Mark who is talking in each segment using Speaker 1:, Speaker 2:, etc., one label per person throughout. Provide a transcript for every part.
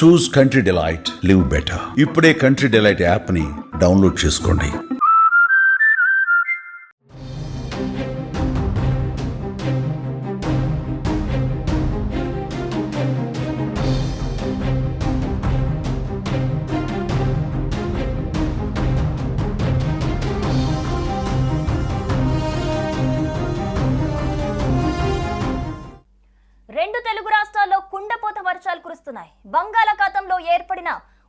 Speaker 1: Choose country delight live better ఇప్పుడే country delight యాప్ని download చేసుకోండి.
Speaker 2: రెండు తెలుగు రాష్ట్రాల్లో కుండపోత వర్షాలు కురుస్తున్నాయి. బంగాళ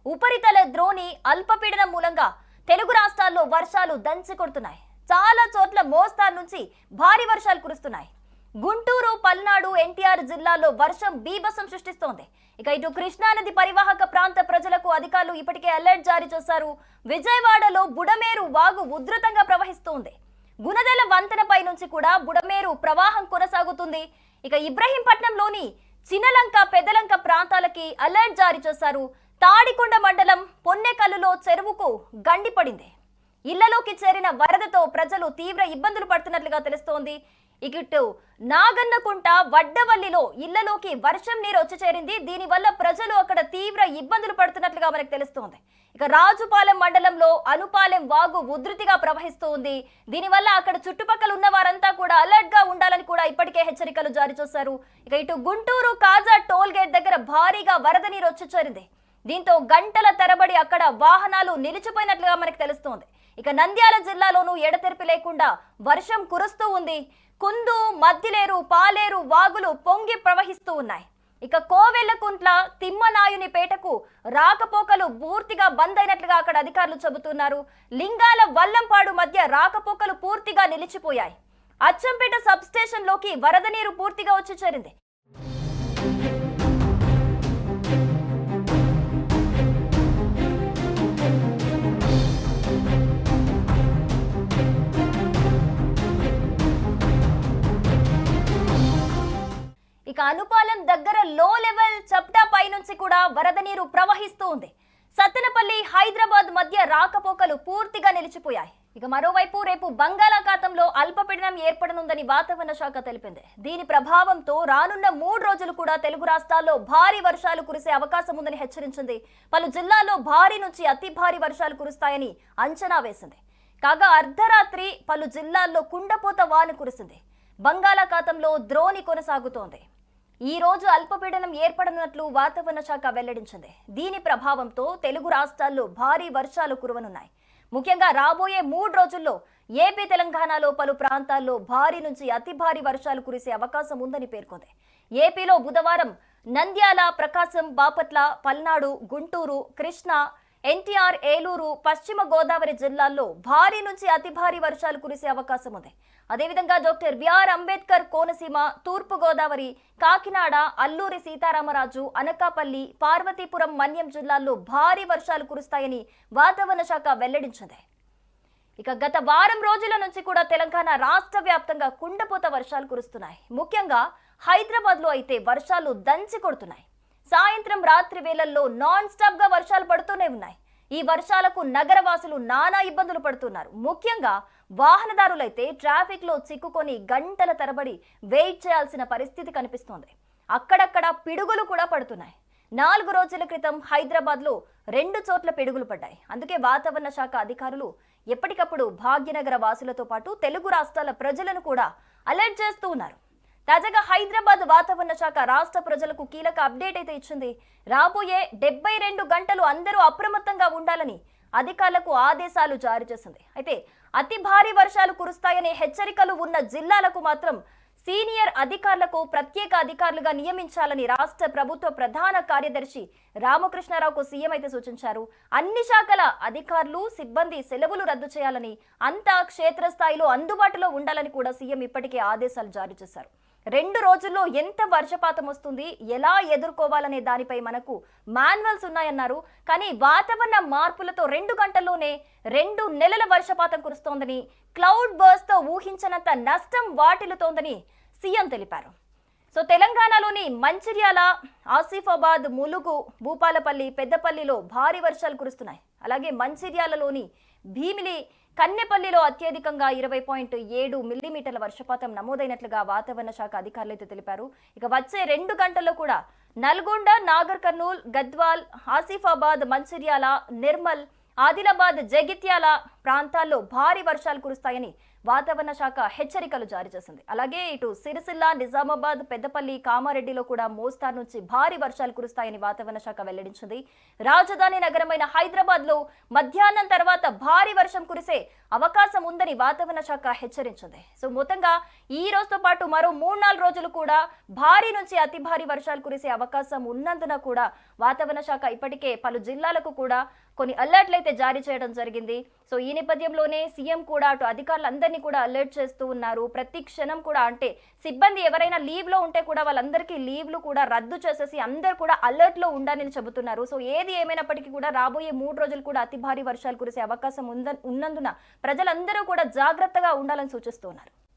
Speaker 2: ఉపరితల ద్రోణి అల్పపీడనం మూలంగా తెలుగు రాష్ట్రాల్లో వర్షాలు దంచి కొడుతున్నాయి చాలా చోట్ల మోస్తారు నుంచి భారీ వర్షాలు కురుస్తున్నాయి. గుంటూరు పల్నాడు ఎన్టీఆర్ జిల్లాలో వర్షం బీభత్సం సృష్టిస్తోంది. ఇక ఇటు కృష్ణానది పరివాహక ప్రాంత ప్రజలకు అధికారులు ఇప్పటికే అలర్ట్ జారీ చేశారు. విజయవాడలో బుడమేరు వాగు ఉధృతంగా ప్రవహిస్తోంది. గుణదల వంతెనపై నుంచి కూడా బుడమేరు ప్రవాహం కొనసాగుతుంది. ఇక ఇబ్రహీంపట్నంలోని చినలంక పెదలంక ప్రాంతాలకి అలర్ట్ జారీ చేశారు. తాడికొండ మండలం పొన్నెకల్లులో చెరువుకు గండి పడింది. ఇళ్ళలోకి చేరిన వరదతో ప్రజలు తీవ్ర ఇబ్బందులు పడుతున్నట్లుగా తెలుస్తోంది. ఇక ఇటు నాగన్నకుంట వడ్డవల్లిలో ఇళ్ళలోకి వర్షం నీరు వచ్చి చేరింది. దీనివల్ల ప్రజలు అక్కడ తీవ్ర ఇబ్బందులు పడుతున్నట్లుగా మనకు తెలుస్తోంది. ఇక రాజుపాలెం మండలంలో అనుపాలెం వాగు ఉధృతిగా ప్రవహిస్తూ ఉంది. దీనివల్ల అక్కడ చుట్టుపక్కల ఉన్న వారంతా కూడా అలర్ట్గా ఉండాలని కూడా ఇప్పటికే హెచ్చరికలు జారీ చేశారు. ఇక ఇటు గుంటూరు కాజా టోల్ గేట్ దగ్గర భారీగా వరద నీరు వచ్చి చేరింది. దీంతో గంటల తరబడి అక్కడ వాహనాలు నిలిచిపోయినట్లుగా మనకు తెలుస్తోంది. ఇక నంద్యాల జిల్లాలోనూ ఎడతెరిపి లేకుండా వర్షం కురుస్తూ ఉంది. కుందు మద్దిలేరు పాలేరు వాగులు పొంగి ప్రవహిస్తూ ఉన్నాయి. ఇక కోవెల్లకుంట్ల తిమ్మనాయుని పేటకు రాకపోకలు పూర్తిగా బంద్ అయినట్లుగా అక్కడ అధికారులు చెబుతున్నారు. లింగాల వల్లంపాడు మధ్య రాకపోకలు పూర్తిగా నిలిచిపోయాయి. అచ్చంపేట సబ్ స్టేషన్లోకి వరద నీరు పూర్తిగా వచ్చి చేరింది. కనుపాలెం దగ్గర లో లెవెల్ చప్టా పై నుంచి కూడా వరద నీరు ప్రవహిస్తూ ఉంది. సత్తెనపల్లి హైదరాబాద్ మధ్య రాకపోకలు పూర్తిగా నిలిచిపోయాయి. ఇక మరోవైపు రేపు బంగాళాఖాతంలో అల్పపీడనం ఏర్పడనుందని వాతావరణ శాఖ తెలిపింది. దీని ప్రభావంతో రానున్న మూడు రోజులు కూడా తెలుగు రాష్ట్రాల్లో భారీ వర్షాలు కురిసే అవకాశం ఉందని హెచ్చరించింది. పలు జిల్లాల్లో భారీ నుంచి అతి భారీ వర్షాలు కురుస్తాయని అంచనా వేసింది. కాగా అర్ధరాత్రి పలు జిల్లాల్లో కుండపోత వాన కురిసింది. బంగాళాఖాతంలో ద్రోణి కొనసాగుతోంది. ఈ రోజు అల్పపీడనం ఏర్పడనున్నట్లు వాతావరణ శాఖ వెల్లడించింది. దీని ప్రభావంతో తెలుగు రాష్ట్రాల్లో భారీ వర్షాలు కురవనున్నాయి. ముఖ్యంగా రాబోయే మూడు రోజుల్లో ఏపీ తెలంగాణలో పలు ప్రాంతాల్లో భారీ నుంచి అతి భారీ వర్షాలు కురిసే అవకాశం ఉందని పేర్కొంది. ఏపీలో బుధవారం నంద్యాల ప్రకాశం బాపట్ల పల్నాడు గుంటూరు కృష్ణా ఎన్టీఆర్ ఏలూరు పశ్చిమ గోదావరి జిల్లాల్లో భారీ నుంచి అతి భారీ వర్షాలు కురిసే అవకాశం ఉంది. అదేవిధంగా డాక్టర్ బిఆర్ అంబేద్కర్ కోనసీమ తూర్పు గోదావరి కాకినాడ అల్లూరి సీతారామరాజు అనకాపల్లి పార్వతీపురం మన్యం జిల్లాల్లో భారీ వర్షాలు కురుస్తాయని వాతావరణ శాఖ వెల్లడించింది. ఇక గత వారం రోజుల నుంచి కూడా తెలంగాణ రాష్ట్ర వ్యాప్తంగా కుండపోత వర్షాలు కురుస్తున్నాయి. ముఖ్యంగా హైదరాబాద్లో అయితే వర్షాలు దంచి కొడుతున్నాయి. సాయంత్రం రాత్రి వేళల్లో నాన్ స్టాప్గా వర్షాలు పడుతూనే ఉన్నాయి. ఈ వర్షాలకు నగరవాసులు నానా ఇబ్బందులు పడుతున్నారు. ముఖ్యంగా వాహనదారులైతే ట్రాఫిక్లో చిక్కుకొని గంటల తరబడి వెయిట్ చేయాల్సిన పరిస్థితి కనిపిస్తోంది. అక్కడక్కడ పిడుగులు కూడా పడుతున్నాయి. నాలుగు రోజుల క్రితం హైదరాబాద్లో రెండు చోట్ల పిడుగులు పడ్డాయి. అందుకే వాతావరణ శాఖ అధికారులు ఎప్పటికప్పుడు భాగ్యనగర వాసులతో పాటు తెలుగు రాష్ట్రాల ప్రజలను కూడా అలర్ట్ చేస్తూ ఉన్నారు. తాజాగా హైదరాబాద్ వాతావరణ శాఖ రాష్ట్ర ప్రజలకు కీలక అప్డేట్ అయితే ఇచ్చింది. రాబోయే డెబ్బై రెండు గంటలు అందరూ అప్రమత్తంగా ఉండాలని అధికారులకు ఆదేశాలు జారీ చేసింది. అయితే అతి భారీ వర్షాలు కురుస్తాయనే హెచ్చరికలు ఉన్న జిల్లాలకు మాత్రం సీనియర్ అధికారులకు ప్రత్యేక అధికారులుగా నియమించాలని రాష్ట్ర ప్రభుత్వ ప్రధాన కార్యదర్శి రామకృష్ణారావుకు సీఎం అయితే సూచించారు. అన్ని శాఖల అధికారులు సిబ్బంది సెలవులు రద్దు చేయాలని అంతా క్షేత్రస్థాయిలో అందుబాటులో ఉండాలని కూడా సీఎం ఇప్పటికే ఆదేశాలు జారీ చేశారు. రెండు రోజుల్లో ఎంత వర్షపాతం వస్తుంది ఎలా ఎదుర్కోవాలనే దానిపై మనకు మాన్యువల్స్ ఉన్నాయన్నారు. కానీ వాతావరణ మార్పులతో రెండు గంటల్లోనే రెండు నెలల వర్షపాతం కురుస్తోందని క్లౌడ్ బర్స్తో ఊహించనంత నష్టం వాటిల్లుతోందని సీఎం తెలిపారు. సో తెలంగాణలోని మంచిర్యాల ఆసిఫాబాద్ ములుగు భూపాలపల్లి పెద్దపల్లిలో భారీ వర్షాలు కురుస్తున్నాయి. అలాగే మంచిర్యాలలోని భీమిలి కన్నెపల్లిలో అత్యధికంగా ఇరవై పాయింట్ ఏడు మిల్లీమీటర్ల వర్షపాతం నమోదైనట్లుగా వాతావరణ శాఖ అధికారులు అయితే తెలిపారు. ఇక వచ్చే రెండు గంటల్లో కూడా నల్గొండ నాగర్ కర్నూల్ గద్వాల్ ఆసిఫాబాద్ మంచిర్యాల నిర్మల్ ఆదిలాబాద్ జగిత్యాల ప్రాంతాల్లో భారీ వర్షాలు కురుస్తాయని వాతావరణ శాఖ హెచ్చరికలు జారీ చేసింది. అలాగే ఇటు సిరిసిల్ల నిజామాబాద్ పెద్దపల్లి కామారెడ్డిలో కూడా మోస్తారు నుంచి భారీ వర్షాలు కురుస్తాయని వాతావరణ శాఖ వెల్లడించింది. రాజధాని నగరమైన హైదరాబాద్లో మధ్యాహ్నం తర్వాత భారీ వర్షం కురిసే అవకాశం ఉందని వాతావరణ శాఖ హెచ్చరించింది. సో మొత్తంగా ఈ రోజుతో పాటు మరో మూడు నాలుగు రోజులు కూడా భారీ నుంచి అతి భారీ వర్షాలు కురిసే అవకాశం ఉన్నందున కూడా వాతావరణ శాఖ ఇప్పటికే పలు జిల్లాలకు కూడా కొన్ని అలర్ట్లు అయితే జారీ చేయడం జరిగింది. సో ఈ నేపథ్యంలోనే సీఎం కూడా అటు అధికారులందరినీ కూడా అలర్ట్ చేస్తూ ఉన్నారు. ప్రతి క్షణం కూడా అంటే సిబ్బంది ఎవరైనా లీవ్లో ఉంటే కూడా వాళ్ళందరికీ లీవ్లు కూడా రద్దు చేసేసి అందరు కూడా అలర్ట్లో ఉండాలని చెబుతున్నారు. సో ఏది ఏమైనప్పటికీ కూడా రాబోయే మూడు రోజులు కూడా అతి భారీ వర్షాలు కురిసే అవకాశం ఉంద ఉన్నందున ప్రజలందరూ కూడా జాగ్రత్తగా ఉండాలని సూచిస్తున్నారు.